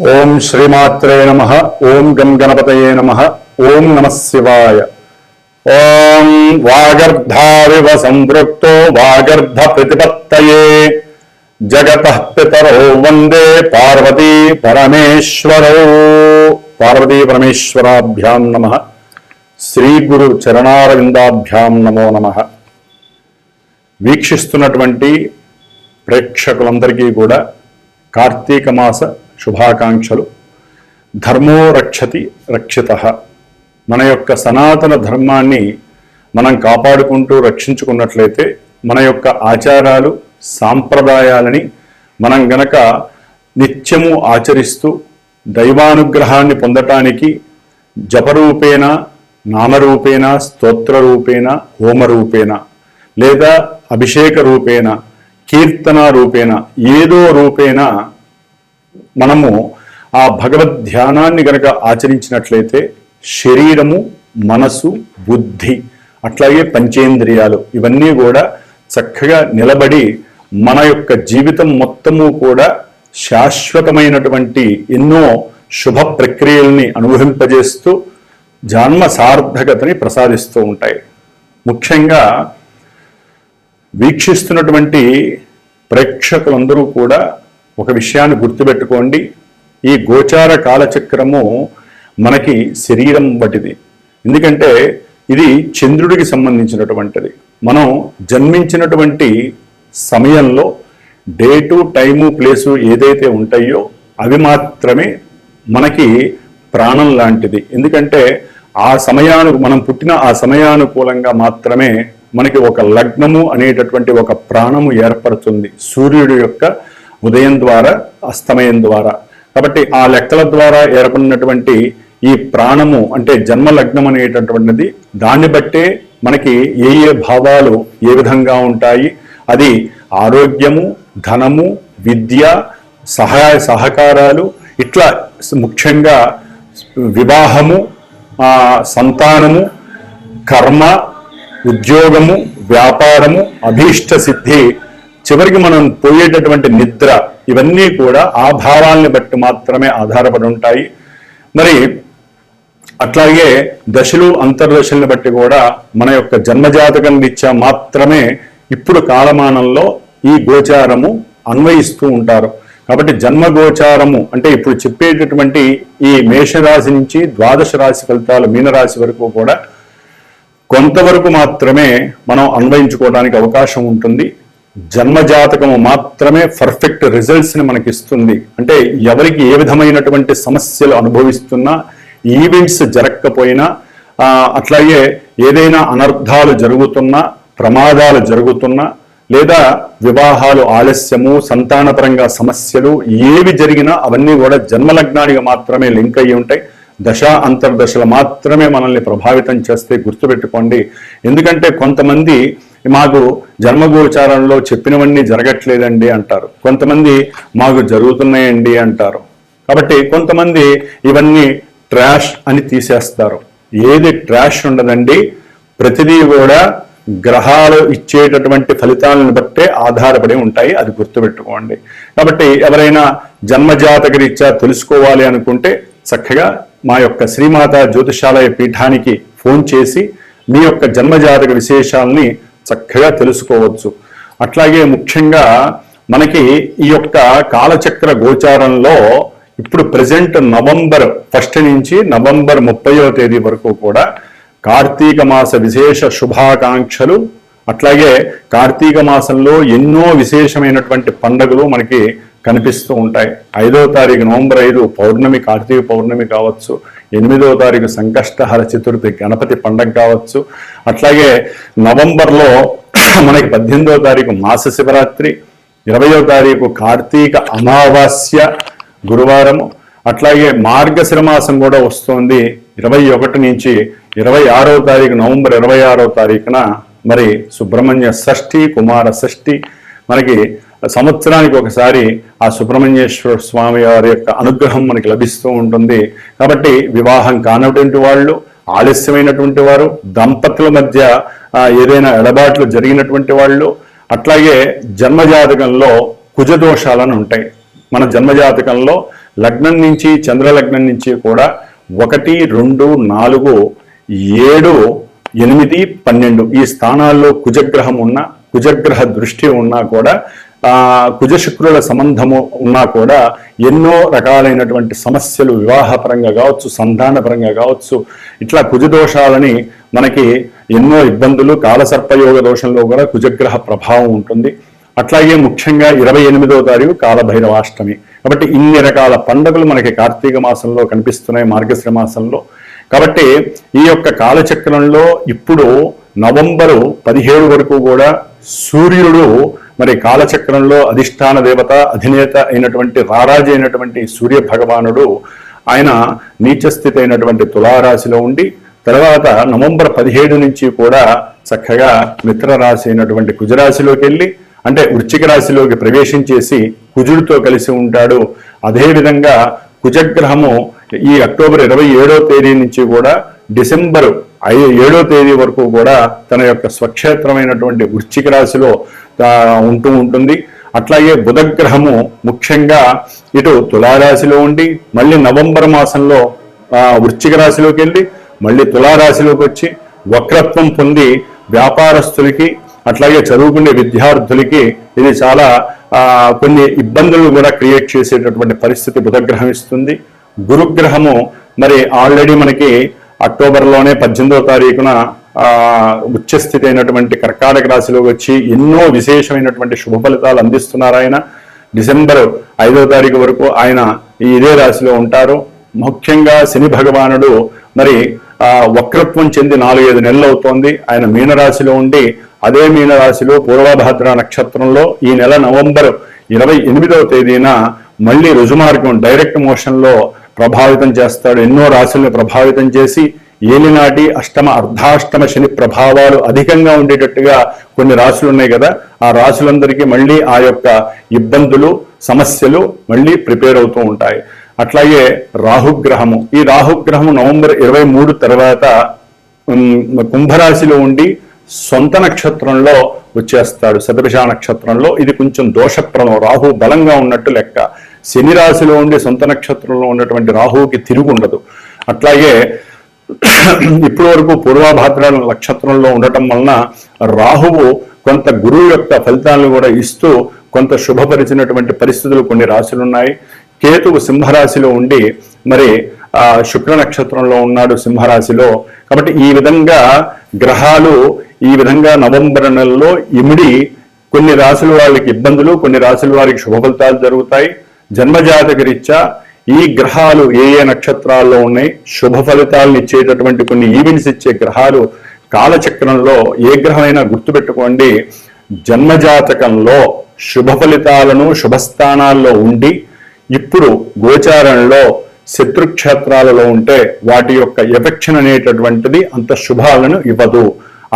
ఓం శ్రీమాత్రే నమ ఓం గం గణపతయే నమ ఓం నమ శివాయ. ఓం వాగర్ధావివ సంపృక్తో వాగర్ధ ప్రతిపత్తయే. జగత పితరో వందే పార్వతీ పరమేశ్వరో. పార్వతీ పరమేశ్వరాభ్యాం నమ. శ్రీ గురు చరణారవిందాభ్యాం నమో నమ. వీక్షిస్తున్నటువంటి ప్రేక్షకులందరికీ కూడా కార్తీక మాస శుభాకాంక్షలు. ధర్మో రక్షతి రక్షిత. మన యొక్క సనాతన ధర్మాన్ని మనం కాపాడుకుంటూ రక్షించుకున్నట్లయితే మన యొక్క ఆచారాలు సాంప్రదాయాలని మనం గనక నిత్యము ఆచరిస్తూ దైవానుగ్రహాన్ని పొందటానికి జపరూపేణ నామరూపేణ స్తోత్ర రూపేణ హోమరూపేణ లేదా అభిషేక రూపేణ కీర్తన రూపేణ ఏదో రూపేణ మనము ఆ భగవద్ ధ్యానాన్ని గనక ఆచరించినట్లయితే శరీరము మనసు బుద్ధి అట్లాగే పంచేంద్రియాలు ఇవన్నీ కూడా చక్కగా నిలబడి మన యొక్క జీవితం మొత్తము కూడా శాశ్వతమైనటువంటి ఎన్నో శుభ ప్రక్రియల్ని అనుభవింపజేస్తూ జన్మ సార్థకతని ప్రసాదిస్తూ ఉంటాయి. ముఖ్యంగా వీక్షిస్తున్నటువంటి ప్రేక్షకులందరూ కూడా ఒక విషయాన్ని గుర్తుపెట్టుకోండి. ఈ గోచార కాలచక్రము మనకి శరీరం బట్టిది ఎందుకంటే ఇది చంద్రుడికి సంబంధించినటువంటిది. మనం జన్మించినటువంటి సమయంలో డే టు టైము ప్లేసు ఏదైతే ఉంటాయో అవి మాత్రమే మనకి ప్రాణం లాంటిది. ఎందుకంటే ఆ సమయాను మనం పుట్టిన ఆ సమయానుకూలంగా మాత్రమే మనకి ఒక లగ్నము అనేటటువంటి ఒక ప్రాణము ఏర్పడుతుంది. సూర్యుడి యొక్క ఉదయం ద్వారా అస్తమయం ద్వారా. కాబట్టి ఆ లెక్కల ద్వారా ఏర్పడినటువంటి ఈ ప్రాణము అంటే జన్మ లగ్నం అనేటటువంటిది దాన్ని బట్టే మనకి ఏ ఏ భావాలు ఏ విధంగా ఉంటాయి అది ఆరోగ్యము ధనము విద్య సహాయ సహకారాలు ఇట్లా ముఖ్యంగా వివాహము సంతానము కర్మ ఉద్యోగము వ్యాపారము అభీష్ట సిద్ధి చివరికి మనం పోయేటటువంటి నిద్ర ఇవన్నీ కూడా ఆ భావాల్ని బట్టి మాత్రమే ఆధారపడి ఉంటాయి. మరి అట్లాగే దశలు అంతర్దశల్ని బట్టి కూడా మన యొక్క జన్మజాతకం రీత్యా మాత్రమే ఇప్పుడు కాలమానంలో ఈ గోచారము అన్వయిస్తూ ఉంటారు. కాబట్టి జన్మ గోచారము అంటే ఇప్పుడు చెప్పేటటువంటి ఈ మేషరాశి నుంచి ద్వాదశ రాశి ఫలితాలు మీనరాశి వరకు కూడా కొంతవరకు మాత్రమే మనం అన్వయించుకోవడానికి అవకాశం ఉంటుంది. జన్మజాతకము మాత్రమే పర్ఫెక్ట్ రిజల్ట్స్ని మనకి ఇస్తుంది అంటే ఎవరికి ఏ విధమైనటువంటి సమస్యలు అనుభవిస్తున్నా ఈవెంట్స్ జరగకపోయినా అట్లాగే ఏదైనా అనర్థాలు జరుగుతున్నా ప్రమాదాలు జరుగుతున్నా లేదా వివాహాలు ఆలస్యము సంతానపరంగా సమస్యలు ఏవి జరిగినా అవన్నీ కూడా జన్మలగ్నానికి మాత్రమే లింక్ అయ్యి ఉంటాయి. దశ అంతర్దశలు మాత్రమే మనల్ని ప్రభావితం చేస్తే గుర్తుపెట్టుకోండి. ఎందుకంటే కొంతమంది మాకు జన్మగోచారంలో చెప్పినవన్నీ జరగట్లేదండి అంటారు. కొంతమంది మాకు జరుగుతున్నాయండి అంటారు. కాబట్టి కొంతమంది ఇవన్నీ ట్రాష్ అని తీసేస్తారు. ఏది ట్రాష్ ఉండదండి. ప్రతిదీ కూడా గ్రహాలు ఇచ్చేటటువంటి ఫలితాలను బట్టే ఆధారపడి ఉంటాయి. అది గుర్తుపెట్టుకోండి. కాబట్టి ఎవరైనా జన్మజాతక రీత్యా తెలుసుకోవాలి అనుకుంటే చక్కగా మా యొక్క శ్రీమాత జ్యోతిషాలయ పీఠానికి ఫోన్ చేసి మీ యొక్క జన్మజాతక విశేషాలని చక్కగా తెలుసుకోవచ్చు. అట్లాగే ముఖ్యంగా మనకి ఈ యొక్క కాలచక్ర గోచారంలో ఇప్పుడు ప్రజెంట్ నవంబర్ ఫస్ట్ నుంచి నవంబర్ ముప్పయో తేదీ వరకు కూడా కార్తీక మాస విశేష శుభాకాంక్షలు అట్లాగే కార్తీక మాసంలో ఎన్నో విశేషమైనటువంటి పండుగలు మనకి కనిపిస్తూ ఉంటాయి. ఐదో తారీఖు నవంబర్ ఐదు పౌర్ణమి కార్తీక పౌర్ణమి కావచ్చు ఎనిమిదో తారీఖు సంకష్టహర చతుర్థి గణపతి పండగ కావచ్చు. అట్లాగే నవంబర్లో మనకి పద్దెనిమిదో తారీఖు మాస శివరాత్రి ఇరవయో తారీఖు కార్తీక అమావాస్య గురువారము అట్లాగే మార్గశిర మాసం కూడా వస్తుంది ఇరవై ఒకటి నుంచి ఇరవై ఆరో తారీఖు నవంబర్ ఇరవై ఆరో తారీఖున. మరి సుబ్రహ్మణ్య షష్ఠి కుమార షష్ఠి మనకి సంవత్సరానికి ఒకసారి ఆ సుబ్రహ్మణ్యేశ్వర స్వామి వారి యొక్క అనుగ్రహం మనకి లభిస్తూ ఉంటుంది. కాబట్టి వివాహం కానటువంటి వాళ్ళు ఆలస్యమైనటువంటి వారు దంపతుల మధ్య ఏదైనా ఎడబాట్లు జరిగినటువంటి వాళ్ళు అట్లాగే జన్మజాతకంలో కుజదోషాలను ఉంటాయి. మన జన్మజాతకంలో లగ్నం నుంచి చంద్రలగ్నం నుంచి కూడా ఒకటి రెండు నాలుగు ఏడు ఎనిమిది పన్నెండు ఈ స్థానాల్లో కుజగ్రహం ఉన్న కుజగ్రహ దృష్టి ఉన్నా కూడా కుజశుక్రుల కుజ శుక్రుల సంబంధము ఉన్నా కూడా ఎన్నో రకాలైనటువంటి సమస్యలు వివాహపరంగా కావచ్చు సంతానపరంగా కావచ్చు ఇట్లా కుజ దోషాలని మనకి ఎన్నో ఇబ్బందులు కాలసర్పయోగ దోషంలో కూడా కుజగ్రహ ప్రభావం ఉంటుంది. అట్లాగే ముఖ్యంగా ఇరవై ఎనిమిదవ తారీఖు కాలభైరవాష్టమి. కాబట్టి ఇన్ని రకాల పండుగలు మనకి కార్తీక మాసంలో కనిపిస్తున్నాయి మార్గశ్ర మాసంలో. కాబట్టి ఈ యొక్క కాలచక్రంలో ఇప్పుడు నవంబరు పదిహేడు వరకు కూడా సూర్యుడు మరి కాలచక్రంలో అధిష్టాన దేవత అధినేత అయినటువంటి రారాజు అయినటువంటి సూర్య భగవానుడు ఆయన నీచస్థితి అయినటువంటి తులారాశిలో ఉండి తర్వాత నవంబర్ పదిహేడు నుంచి కూడా చక్కగా మిత్రరాశి అయినటువంటి కుజరాశిలోకి వెళ్ళి అంటే వృశ్చిక రాశిలోకి ప్రవేశించేసి కుజుడితో కలిసి ఉంటాడు. అదేవిధంగా కుజగ్రహము ఈ అక్టోబర్ ఇరవై ఏడో తేదీ నుంచి కూడా డిసెంబరు ఐ ఏడో తేదీ వరకు కూడా తన యొక్క స్వక్షేత్రమైనటువంటి వృశ్చిక రాశిలో ఉంటూ ఉంటుంది. అట్లాగే బుధగ్రహము ముఖ్యంగా ఇటు తులారాశిలో ఉండి మళ్ళీ నవంబర్ మాసంలో వృశ్చిక రాశిలోకి వెళ్ళి మళ్ళీ తులారాశిలోకి వచ్చి వక్రత్వం పొంది వ్యాపారస్తులకి అట్లాగే చదువుకునే విద్యార్థులకి ఇది చాలా కొన్ని ఇబ్బందులు కూడా క్రియేట్ చేసేటటువంటి పరిస్థితి బుధగ్రహం ఇస్తుంది. గురుగ్రహము మరి ఆల్రెడీ మనకి అక్టోబర్లోనే పద్దెనిమిదో తారీఖున ఉచ్చస్థితి అయినటువంటి కర్కాటక రాశిలోకి వచ్చి ఎన్నో విశేషమైనటువంటి శుభ ఫలితాలు అందిస్తున్నారు ఆయన. డిసెంబర్ ఐదవ తారీఖు వరకు ఆయన ఈ ఇదే రాశిలో ఉంటారు. ముఖ్యంగా శని భగవానుడు మరి వక్రత్వం చెంది నాలుగైదు నెలలు అవుతోంది. ఆయన మీనరాశిలో ఉండి అదే మీనరాశిలో పూర్వభద్ర నక్షత్రంలో ఈ నెల నవంబర్ ఇరవై ఎనిమిదవ తేదీన మళ్ళీ రుజుమార్గం డైరెక్ట్ మోషన్లో ప్రభావితం చేస్తాడు. ఎన్నో రాశుల్ని ప్రభావితం చేసి ఏలినాటి అష్టమ అర్ధాష్టమ శని ప్రభావాలు అధికంగా ఉండేటట్టుగా కొన్ని రాశులు ఉన్నాయి కదా. ఆ రాశులందరికీ మళ్ళీ ఆ యొక్క ఇబ్బందులు సమస్యలు మళ్ళీ ప్రిపేర్ అవుతూ ఉంటాయి. అట్లాగే రాహుగ్రహము. ఈ రాహుగ్రహము నవంబర్ ఇరవై మూడు తర్వాత కుంభరాశిలో ఉండి సొంత నక్షత్రంలో వచ్చేస్తాడు. శతభిష నక్షత్రంలో. ఇది కొంచెం దోషప్రదం. రాహు బలంగా ఉన్నట్టు లెక్క. శని రాశిలో ఉండి సొంత నక్షత్రంలో ఉన్నటువంటి రాహువుకి తిరుగు ఉండదు. అట్లాగే ఇప్పటి వరకు పూర్వభాద్ర నక్షత్రంలో ఉండటం వలన రాహువు కొంత గురువు యొక్క ఫలితాలను కూడా ఇస్తూ కొంత శుభపరిచినటువంటి పరిస్థితులు కొన్ని రాశులు ఉన్నాయి. కేతువు సింహరాశిలో ఉండి మరి ఆ శుక్ర నక్షత్రంలో ఉన్నాడు సింహరాశిలో. కాబట్టి ఈ విధంగా గ్రహాలు ఈ విధంగా నవంబర్ నెలలో ఇమిడి కొన్ని రాశుల వాళ్ళకి ఇబ్బందులు కొన్ని రాశుల వారికి శుభ ఫలితాలు జరుగుతాయి. జన్మజాతక రీత్యా ఈ గ్రహాలు ఏ ఏ నక్షత్రాల్లో ఉన్నాయి శుభ ఫలితాలను ఇచ్చేటటువంటి కొన్ని ఈవెంట్స్ ఇచ్చే గ్రహాలు కాలచక్రంలో ఏ గ్రహమైనా గుర్తుపెట్టుకోండి. జన్మజాతకంలో శుభ ఫలితాలను శుభస్థానాల్లో ఉండి ఇప్పుడు గోచారంలో శత్రుక్షేత్రాలలో ఉంటే వాటి యొక్క ఎఫెక్షన్ అనేటటువంటిది అంత శుభాలను ఇవ్వదు.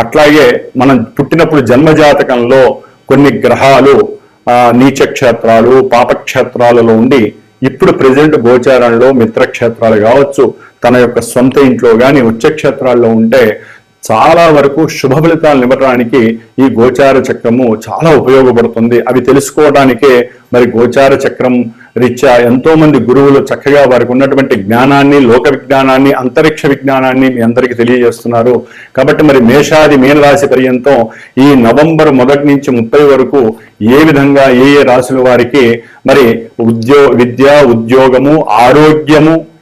అట్లాగే మనం పుట్టినప్పుడు జన్మజాతకంలో కొన్ని గ్రహాలు నీచక్షేత్రాలు పాపక్షేత్రాలలో ఉండి ఇప్పుడు ప్రజెంట్ గోచారంలో మిత్రక్షేత్రాలు కావచ్చు తన యొక్క సొంత ఇంట్లో కానీ ఉచ్చక్షేత్రాల్లో ఉంటే చాలా వరకు శుభ ఫలితాలను ఇవ్వడానికి ఈ గోచార చక్రము చాలా ఉపయోగపడుతుంది. అవి తెలుసుకోవడానికే మరి గోచార చక్రం రీత్యా ఎంతో మంది గురువులు చక్కగా వారికి ఉన్నటువంటి జ్ఞానాన్ని లోక విజ్ఞానాన్ని అంతరిక్ష విజ్ఞానాన్ని మీ అందరికీ తెలియజేస్తున్నారు. కాబట్టి మరి మేషాది మీనరాశి పర్యంతం ఈ నవంబర్ మొదటి నుంచి ముప్పై వరకు ఏ విధంగా ఏ ఏ రాశుల వారికి మరి ఉద్యో విద్య ఉద్యోగము ఆరోగ్యము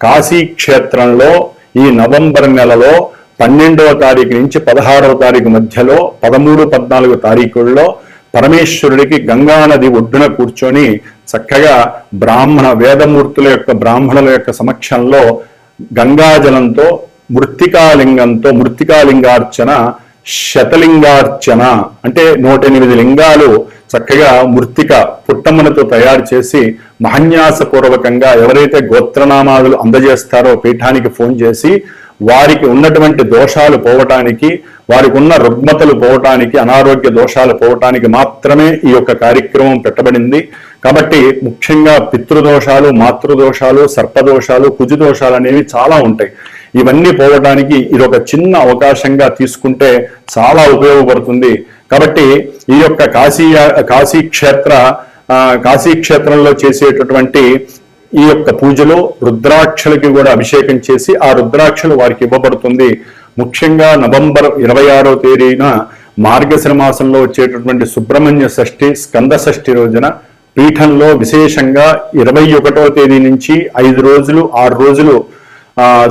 కాశీ క్షేత్రంలో ఈ నవంబర్ నెలలో పన్నెండవ తారీఖు నుంచి పదహారవ తారీఖు మధ్యలో పదమూడు పద్నాలుగు తారీఖుల్లో పరమేశ్వరుడికి గంగా నది ఒడ్డున కూర్చొని చక్కగా బ్రాహ్మణ వేదమూర్తుల యొక్క బ్రాహ్మణుల యొక్క సమక్షంలో గంగాజలంతో మృత్తికాలింగంతో మృత్తికాలింగార్చన శతలింగార్చన అంటే నూట ఎనిమిది లింగాలు చక్కగా మృతిక పుట్టమ్మనతో తయారు చేసి మహన్యాసపూర్వకంగా ఎవరైతే గోత్రనామాలు అందజేస్తారో పీఠానికి ఫోన్ చేసి వారికి ఉన్నటువంటి దోషాలు పోవటానికి వారికి ఉన్న రుగ్మతలు పోవటానికి అనారోగ్య దోషాలు పోవటానికి మాత్రమే ఈ యొక్క కార్యక్రమం పెట్టబడింది. కాబట్టి ముఖ్యంగా పితృదోషాలు మాతృదోషాలు సర్పదోషాలు కుజుదోషాలు అనేవి చాలా ఉంటాయి. ఇవన్నీ పోవటానికి ఇది ఒక చిన్న అవకాశంగా తీసుకుంటే చాలా ఉపయోగపడుతుంది. కాబట్టి ఈ యొక్క కాశీ కాశీ క్షేత్ర ఆ, కాశీ క్షేత్రంలో చేసేటటువంటి ఈ యొక్క పూజలో రుద్రాక్షలకి కూడా అభిషేకం చేసి ఆ రుద్రాక్షలు వారికి ఇవ్వబడుతుంది. ముఖ్యంగా నవంబర్ ఇరవై ఆరో తేదీన మార్గశిర మాసంలో వచ్చేటటువంటి సుబ్రహ్మణ్య షష్ఠి స్కంద షష్ఠి రోజున పీఠంలో విశేషంగా ఇరవై ఒకటో తేదీ నుంచి ఐదు రోజులు ఆరు రోజులు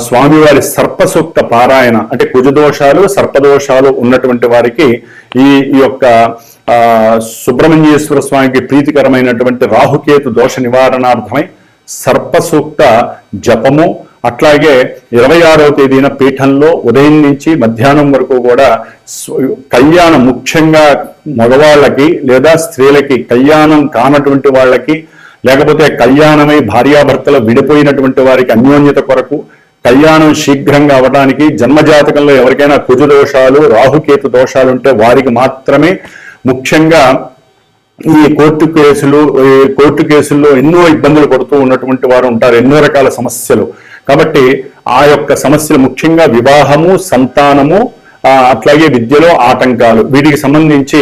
స్వామివారి సర్పసూక్త పారాయణ అంటే కుజదోషాలు సర్పదోషాలు ఉన్నటువంటి వారికి ఈ ఈ యొక్క ఆ సుబ్రహ్మణ్యేశ్వర స్వామికి ప్రీతికరమైనటువంటి రాహుకేతు దోష నివారణార్థమై సర్పసూక్త జపము అట్లాగే ఇరవై ఆరవ తేదీన పీఠంలో ఉదయం నుంచి మధ్యాహ్నం వరకు కూడా కళ్యాణం ముఖ్యంగా మగవాళ్ళకి లేదా స్త్రీలకి కళ్యాణం కానటువంటి వాళ్ళకి లేకపోతే కళ్యాణమై భార్యాభర్తలు విడిపోయినటువంటి వారికి అన్యోన్యత కొరకు కళ్యాణం శీఘ్రంగా అవడానికి జన్మజాతకంలో ఎవరికైనా కుజు దోషాలు రాహుకేతు దోషాలు ఉంటే వారికి మాత్రమే ముఖ్యంగా ఈ కోర్టు కేసులు ఈ కోర్టు కేసుల్లో ఎన్నో ఇబ్బందులు పడుతూ ఉన్నటువంటి వారు ఉంటారు ఎన్నో రకాల సమస్యలు. కాబట్టి ఆ యొక్క సమస్యలు ముఖ్యంగా వివాహము సంతానము అట్లాగే విద్యలో ఆటంకాలు. వీటికి సంబంధించి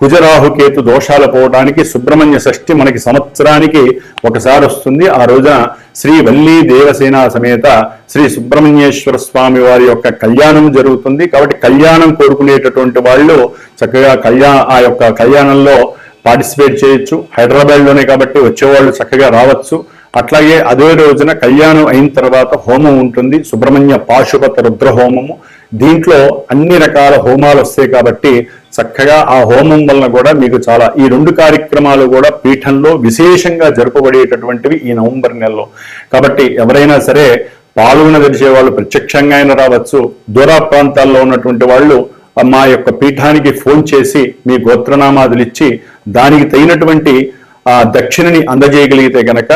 కుజరాహుకేతు దోషాలు పోవడానికి సుబ్రహ్మణ్య షష్ఠి మనకి సంవత్సరానికి ఒకసారి వస్తుంది. ఆ రోజున శ్రీ వల్లీ దేవసేన సమేత శ్రీ సుబ్రహ్మణ్యేశ్వర స్వామి వారి యొక్క కళ్యాణం జరుగుతుంది. కాబట్టి కళ్యాణం కోరుకునేటటువంటి వాళ్ళు చక్కగా కళ్యాణ ఆ యొక్క కళ్యాణంలో పార్టిసిపేట్ చేయొచ్చు. హైదరాబాద్లోనే కాబట్టి వచ్చేవాళ్ళు చక్కగా రావచ్చు. అట్లాగే అదే రోజున కళ్యాణం అయిన తర్వాత హోమం ఉంటుంది. సుబ్రహ్మణ్య పాశుపత రుద్ర హోమము దీంట్లో అన్ని రకాల హోమాలు వస్తాయి కాబట్టి చక్కగా ఆ హోమం వలన కూడా మీకు చాలా ఈ రెండు కార్యక్రమాలు కూడా పీఠంలో విశేషంగా జరుపబడేటటువంటివి ఈ నవంబర్ నెలలో. కాబట్టి ఎవరైనా సరే పాల్గొనదలిచే వాళ్ళు ప్రత్యక్షంగా అయినా రావచ్చు. దూర ప్రాంతాల్లో ఉన్నటువంటి వాళ్ళు మా యొక్క పీఠానికి ఫోన్ చేసి మీ గోత్రనామాదులు ఇచ్చి దానికి తగినటువంటి ఆ దక్షిణని అందజేయగలిగితే గనక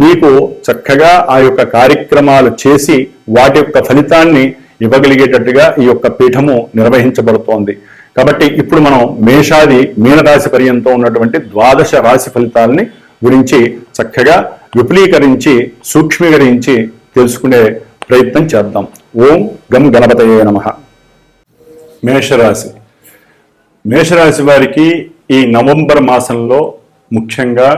మీకు చక్కగా ఆ యొక్క కార్యక్రమాలు చేసి వాటి యొక్క ఫలితాన్ని ఇవ్వగలిగేటట్టుగా ఈ యొక్క పీఠము నిర్వహించబడుతోంది. కాబట్టి ఇప్పుడు మనం మేషాది మీనరాశి పర్యంతం ఉన్నటువంటి ద్వాదశ రాశి ఫలితాలని గురించి చక్కగా విపులీకరించి సూక్ష్మీకరించి తెలుసుకునే ప్రయత్నం చేద్దాం. ఓం గం గణపతయే నమః. మేషరాశి. మేషరాశి వారికి ఈ నవంబర్ మాసంలో ముఖ్యంగా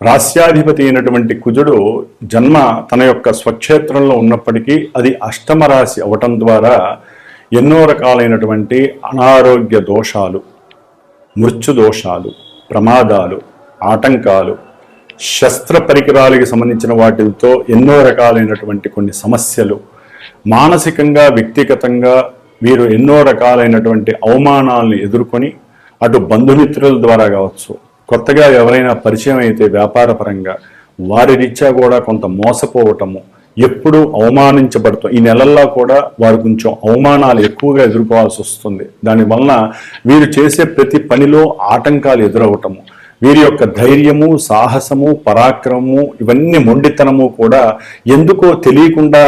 రాస్యాధిపతి అయినటువంటి కుజుడు జన్మ తన యొక్క స్వక్షేత్రంలో ఉన్నప్పటికీ అది అష్టమ రాశి అవటం ద్వారా ఎన్నో రకాలైనటువంటి అనారోగ్య దోషాలు మృత్యు దోషాలు ప్రమాదాలు ఆటంకాలు శస్త్ర పరికరాలకి సంబంధించిన వాటితో ఎన్నో రకాలైనటువంటి కొన్ని సమస్యలు. మానసికంగా వ్యక్తిగతంగా వీరు ఎన్నో రకాలైనటువంటి అవమానాలను ఎదుర్కొని అటు బంధుమిత్రుల ద్వారా కావచ్చు కొత్తగా ఎవరైనా పరిచయం అయితే వ్యాపారపరంగా వారి రీత్యా కూడా కొంత మోసపోవటము ఎప్పుడూ అవమానించబడుతూ ఈ నెలల్లో కూడా వారు కొంచెం అవమానాలు ఎక్కువగా ఎదుర్కోవాల్సి వస్తుంది. దానివలన వీరు చేసే ప్రతి పనిలో ఆటంకాలు ఎదురవటము వీరి యొక్క ధైర్యము సాహసము పరాక్రమము ఇవన్నీ మొండితనము కూడా ఎందుకో తెలియకుండా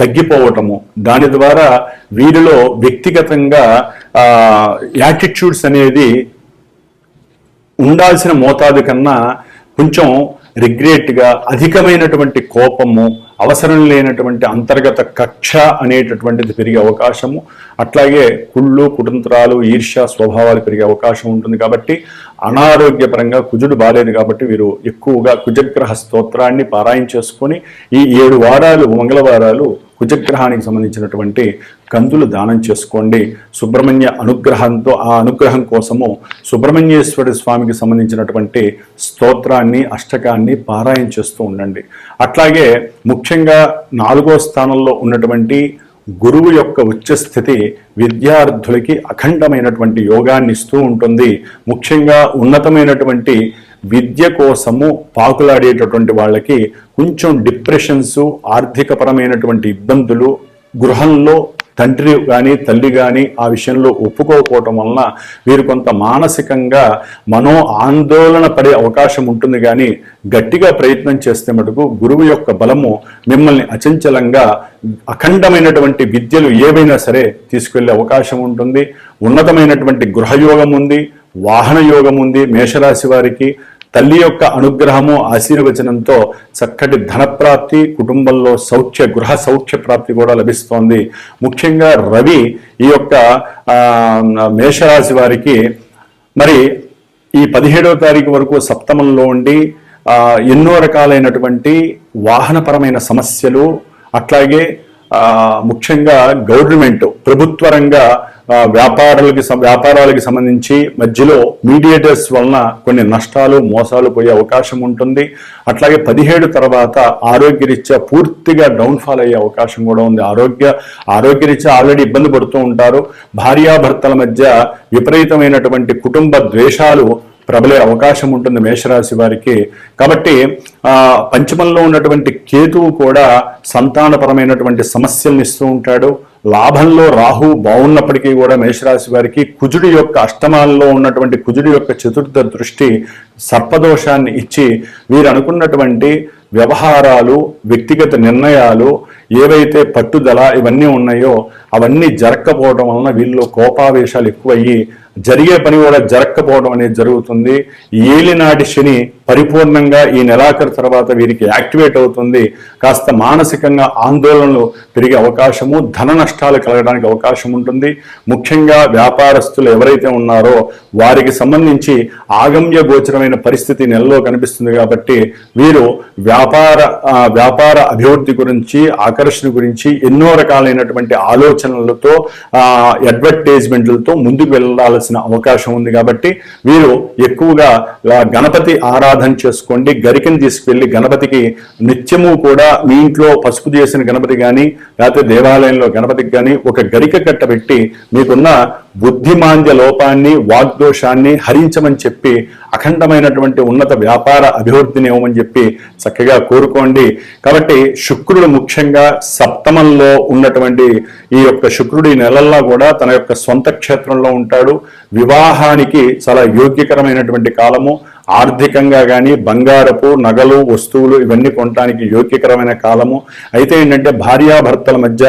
తగ్గిపోవటము. దాని ద్వారా వీరిలో వ్యక్తిగతంగా యాటిట్యూడ్స్ అనేది ఉండాల్సిన మోతాదు కన్నా కొంచెం రిగ్రెట్గా అధికమైనటువంటి కోపము అవసరం లేనటువంటి అంతర్గత కక్ష అనేటటువంటిది పెరిగే అవకాశము అట్లాగే కుళ్ళు కుటుంతరాలు ఈర్ష్య స్వభావాలు పెరిగే అవకాశం ఉంటుంది కాబట్టి అనారోగ్యపరంగా కుజుడు బాలేదు కాబట్టి వీరు ఎక్కువగా కుజగ్రహ స్తోత్రాన్ని పారాయణ చేసుకొని ఈ ఏడు వారాలు మంగళవారాలు కుజగ్రహానికి సంబంధించినటువంటి కందులు దానం చేసుకోండి. సుబ్రహ్మణ్య అనుగ్రహంతో ఆ అనుగ్రహం కోసము సుబ్రహ్మణ్యేశ్వరి స్వామికి సంబంధించినటువంటి స్తోత్రాన్ని అష్టకాన్ని పారాయణ చేస్తూ ఉండండి. అట్లాగే ముఖ్యంగా నాలుగో స్థానంలో ఉన్నటువంటి గురువు యొక్క ఉచ్చస్థితి విద్యార్థులకి అఖండమైనటువంటి యోగాన్ని ఇస్తూ ఉంటుంది. ముఖ్యంగా ఉన్నతమైనటువంటి విద్య కోసము పాకులాడేటటువంటి వాళ్ళకి కొంచెం డిప్రెషన్స్ ఆర్థికపరమైనటువంటి ఇబ్బందులు గృహంలో తండ్రి కానీ తల్లి కానీ ఆ విషయంలో ఒప్పుకోకపోవటం వలన వీరు కొంత మానసికంగా మనో ఆందోళన పడే అవకాశం ఉంటుంది. కానీ గట్టిగా ప్రయత్నం చేస్తే మటుకు గురువు యొక్క బలము మిమ్మల్ని అచంచలంగా అఖండమైనటువంటి విద్యలు ఏవైనా సరే తీసుకెళ్ళే అవకాశం ఉంటుంది. ఉన్నతమైనటువంటి గృహయోగం ఉంది. వాహన యోగం ఉంది. మేషరాశి వారికి తల్లి యొక్క అనుగ్రహము ఆశీర్వచనంతో చక్కటి ధనప్రాప్తి కుటుంబంలో సౌఖ్య గృహ సౌఖ్య ప్రాప్తి కూడా లభిస్తోంది. ముఖ్యంగా రవి ఈ యొక్క మేషరాశి వారికి మరి ఈ పదిహేడవ తారీఖు వరకు సప్తమంలో ఉండి ఎన్నో రకాలైనటువంటి వాహనపరమైన సమస్యలు అట్లాగే ముఖ్యంగా గవర్నమెంట్ ప్రభుత్వ రంగ వ్యాపారాలకి వ్యాపారాలకి సంబంధించి మధ్యలో మీడియేటర్స్ వలన కొన్ని నష్టాలు మోసాలు పోయే అవకాశం ఉంటుంది. అట్లాగే పదిహేడు తర్వాత ఆరోగ్యరీత్యా పూర్తిగా డౌన్ఫాల్ అయ్యే అవకాశం కూడా ఉంది. ఆరోగ్య ఆరోగ్యరీత్యా ఆల్రెడీ ఇబ్బంది పడుతూ ఉంటారు. భార్యాభర్తల మధ్య విపరీతమైనటువంటి కుటుంబ ద్వేషాలు ప్రబలే అవకాశం ఉంటుంది మేషరాశి వారికి. కాబట్టి పంచమంలో ఉన్నటువంటి కేతువు కూడా సంతానపరమైనటువంటి సమస్యల్ని ఇస్తూ ఉంటాడు. లాభంలో రాహు బాగున్నప్పటికీ కూడా మేషరాశి వారికి కుజుడి యొక్క అష్టమాల్లో ఉన్నటువంటి కుజుడి యొక్క చతుర్థ దృష్టి సర్పదోషాన్ని ఇచ్చి వీరు అనుకున్నటువంటి వ్యవహారాలు వ్యక్తిగత నిర్ణయాలు ఏవైతే పట్టుదల ఇవన్నీ ఉన్నాయో అవన్నీ జరగకపోవడం వలన వీళ్ళు కోపావేశాలు ఎక్కువయ్యి జరిగే పని కూడా జరగకపోవడం అనేది జరుగుతుంది. ఏలినాటి శని పరిపూర్ణంగా ఈ నెలాఖరు తర్వాత వీరికి యాక్టివేట్ అవుతుంది. కాస్త మానసికంగా ఆందోళనలు పెరిగే అవకాశము ధన నష్టాలు కలగడానికి అవకాశం ఉంటుంది. ముఖ్యంగా వ్యాపారస్తులు ఎవరైతే ఉన్నారో వారికి సంబంధించి ఆగమ్య గోచరమైన పరిస్థితి నెలలో కనిపిస్తుంది కాబట్టి వీరు వ్యాపార వ్యాపార అభివృద్ధి గురించి ఆకర్షణ గురించి ఎన్నో రకాలైనటువంటి ఆలోచనలతో అడ్వర్టైజ్మెంట్లతో ముందుకు వెళ్ళాల్సిన అవకాశం ఉంది కాబట్టి వీరు ఎక్కువగా గణపతి ఆరాధన చేసుకోండి. గరికని తీసుకువెళ్ళి గణపతికి నిత్యము కూడా మీ ఇంట్లో పసుపు చేసిన గణపతి కానీ లేకపోతే దేవాలయంలో గణపతికి కానీ ఒక గరిక కట్ట పెట్టి మీకున్న బుద్ధిమాంద్య లోపాన్ని వాగ్దోషాన్ని హరించమని చెప్పి అఖండమైనటువంటి ఉన్నత వ్యాపార అభివృద్ధిని ఇవ్వమని చెప్పి చక్కగా కోరుకోండి. కాబట్టి శుక్రుడు ముఖ్యంగా సప్తమంలో ఉన్నటువంటి ఈ యొక్క శుక్రుడు ఈ నెలల్లో కూడా తన యొక్క సొంత క్షేత్రంలో ఉంటాడు. వివాహానికి చాలా యోగ్యకరమైనటువంటి కాలము. ఆర్థికంగా కానీ బంగారపు నగలు వస్తువులు ఇవన్నీ కొనడానికి యోగ్యకరమైన కాలము. అయితే ఏంటంటే భార్యాభర్తల మధ్య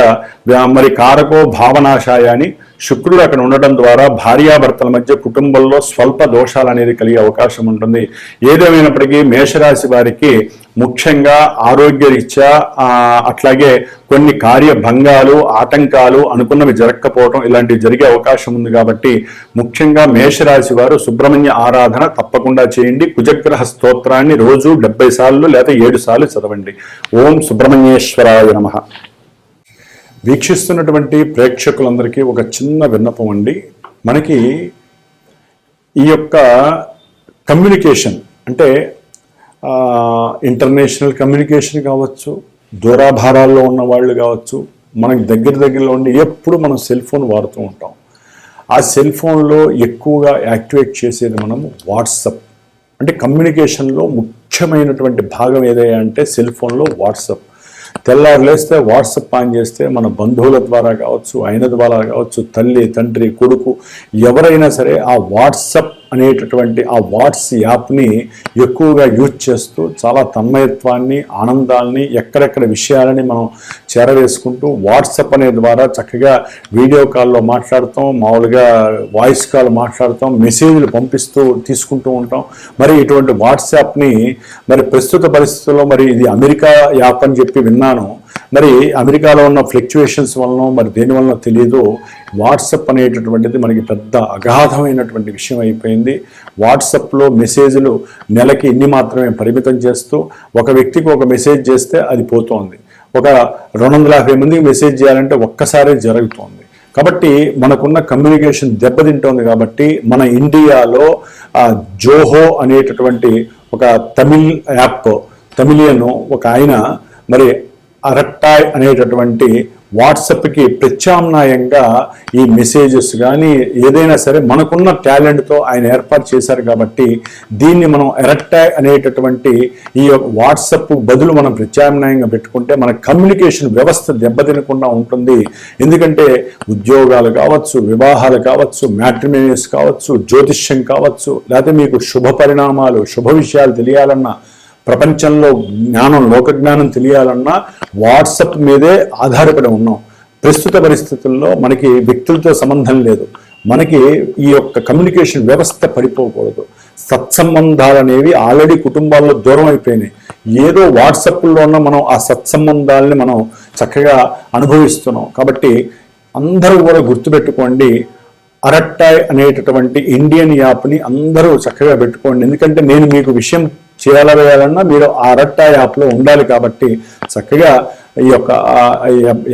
మరి కారకో భావనాశాయ అని శుక్రుడు అక్కడ ఉండడం ద్వారా భార్యాభర్తల మధ్య కుటుంబంలో స్వల్ప దోషాలు అనేది కలిగే అవకాశం ఉంటుంది. ఏదేమైనప్పటికీ మేషరాశి వారికి ముఖ్యంగా ఆరోగ్యరీత్యా రీత్యా అట్లాగే కొన్ని కార్యభంగాలు ఆటంకాలు అనుకున్నవి జరగకపోవడం ఇలాంటివి జరిగే అవకాశం ఉంది కాబట్టి ముఖ్యంగా మేషరాశి వారు సుబ్రహ్మణ్య ఆరాధన తప్పకుండా చేయండి. కుజగ్రహ స్తోత్రాన్ని రోజు డెబ్బై సార్లు లేదా ఏడు సార్లు చదవండి. ఓం సుబ్రహ్మణ్యేశ్వరాయ నమః. వీక్షిస్తున్నటువంటి ప్రేక్షకులందరికీ ఒక చిన్న విన్నపం అండి. మనకి ఈ యొక్క కమ్యూనికేషన్ అంటే ఇంటర్నేషనల్ కమ్యూనికేషన్ కావచ్చు దూరాభారాల్లో ఉన్న వాళ్ళు కావచ్చు మనకి దగ్గర దగ్గరలో ఉండి ఎప్పుడు మనం సెల్ ఫోన్ వాడుతూ ఉంటాం. ఆ సెల్ ఫోన్లో ఎక్కువగా యాక్టివేట్ చేసేది మనము వాట్సప్. అంటే కమ్యూనికేషన్లో ముఖ్యమైనటువంటి భాగం ఏదయ్యా అంటే సెల్ ఫోన్లో వాట్సప్. తెల్లారు లేస్తే వాట్సప్ ఆన్ చేస్తే మన బంధువుల ద్వారా కావచ్చు ఆయన ద్వారా కావచ్చు తల్లి తండ్రి కొడుకు ఎవరైనా సరే ఆ వాట్సప్ అనేటటువంటి ఆ వాట్స్ యాప్ని ఎక్కువగా యూజ్ చేస్తూ చాలా తన్మయత్వాన్ని ఆనందాన్ని ఎక్కడెక్కడ విషయాలని మనం చేరవేసుకుంటూ వాట్సప్ అనే ద్వారా చక్కగా వీడియో కాల్లో మాట్లాడతాం మామూలుగా వాయిస్ కాల్ మాట్లాడతాం మెసేజ్లు పంపిస్తూ తీసుకుంటూ ఉంటాం. మరి ఇటువంటి వాట్సాప్ని మరి ప్రస్తుత పరిస్థితుల్లో మరి ఇది అమెరికా యాప్ అని చెప్పి విన్నాను. మరి అమెరికాలో ఉన్న ఫ్లక్చువేషన్స్ వలన మరి దేని వలన తెలియదు వాట్సప్ అనేటటువంటిది మనకి పెద్ద అగాధమైనటువంటి విషయం అయిపోయింది. వాట్సప్లో మెసేజ్లు నెలకి ఇన్ని మాత్రమే పరిమితం చేస్తూ ఒక వ్యక్తికి ఒక మెసేజ్ చేస్తే అది పోతోంది. ఒక రెండు వందల యాభై మందికి మెసేజ్ చేయాలంటే ఒక్కసారే జరుగుతోంది. కాబట్టి మనకున్న కమ్యూనికేషన్ దెబ్బతింటోంది కాబట్టి మన ఇండియాలో జోహో అనేటటువంటి ఒక తమిళ్ యాప్ తమిళియన్ ఒక ఆయన మరి అరట్టాయ్ అనేటటువంటి వాట్సప్కి ప్రత్యామ్నాయంగా ఈ మెసేజెస్ కానీ ఏదైనా సరే మనకున్న టాలెంట్తో ఆయన ఏర్పాటు చేశారు కాబట్టి దీన్ని మనం ఎరట్టాయ్ అనేటటువంటి ఈ యొక్క వాట్సప్ బదులు మనం ప్రత్యామ్నాయంగా పెట్టుకుంటే మన కమ్యూనికేషన్ వ్యవస్థ దెబ్బతినకుండా ఉంటుంది. ఎందుకంటే ఉద్యోగాలు కావచ్చు వివాహాలు కావచ్చు మ్యాట్రిమేనియస్ కావచ్చు జ్యోతిష్యం కావచ్చు లేకపోతే మీకు శుభ పరిణామాలు శుభ విషయాలు తెలియాలన్నా ప్రపంచంలో జ్ఞానం లోక జ్ఞానం తెలియాలన్నా వాట్సప్ మీదే ఆధారపడి ఉన్నాం. ప్రస్తుత పరిస్థితుల్లో మనకి వ్యక్తులతో సంబంధం లేదు. మనకి ఈ యొక్క కమ్యూనికేషన్ వ్యవస్థ పడిపోకూడదు. సత్సంబంధాలు అనేవి ఆల్రెడీ కుటుంబాల్లో దూరం అయిపోయినాయి. ఏదో వాట్సప్లో ఉన్న మనం ఆ సత్సంబంధాలని మనం చక్కగా అనుభవిస్తున్నాం. కాబట్టి అందరూ కూడా గుర్తుపెట్టుకోండి అరట్టాయ్ అనేటటువంటి ఇండియన్ యాప్ని అందరూ చక్కగా పెట్టుకోండి. ఎందుకంటే నేను మీకు విషయం చేయాలన్నా మీరు ఆ అరట్టా యాప్లో ఉండాలి కాబట్టి చక్కగా ఈ యొక్క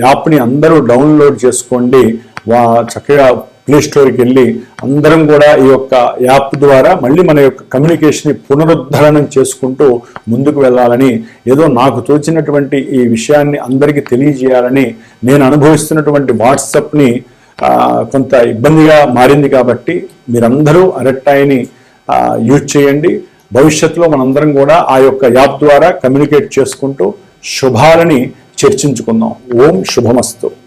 యాప్ని అందరూ డౌన్లోడ్ చేసుకోండి. వా చక్కగా ప్లే స్టోర్కి వెళ్ళి అందరం కూడా ఈ యొక్క యాప్ ద్వారా మళ్ళీ మన యొక్క కమ్యూనికేషన్ని పునరుద్ధరణం చేసుకుంటూ ముందుకు వెళ్ళాలని ఏదో నాకు తోచినటువంటి ఈ విషయాన్ని అందరికీ తెలియజేయాలని నేను అనుభవిస్తున్నటువంటి వాట్సప్ని కొంత ఇబ్బందిగా మారింది కాబట్టి మీరందరూ అరెట్టాయిని యూజ్ చేయండి. భవిష్యత్తులో మనందరం కూడా ఆ యొక్క యాప్ ద్వారా కమ్యూనికేట్ చేసుకుంటూ శుభాలని చర్చించుకుందాం. ఓం శుభమస్తు.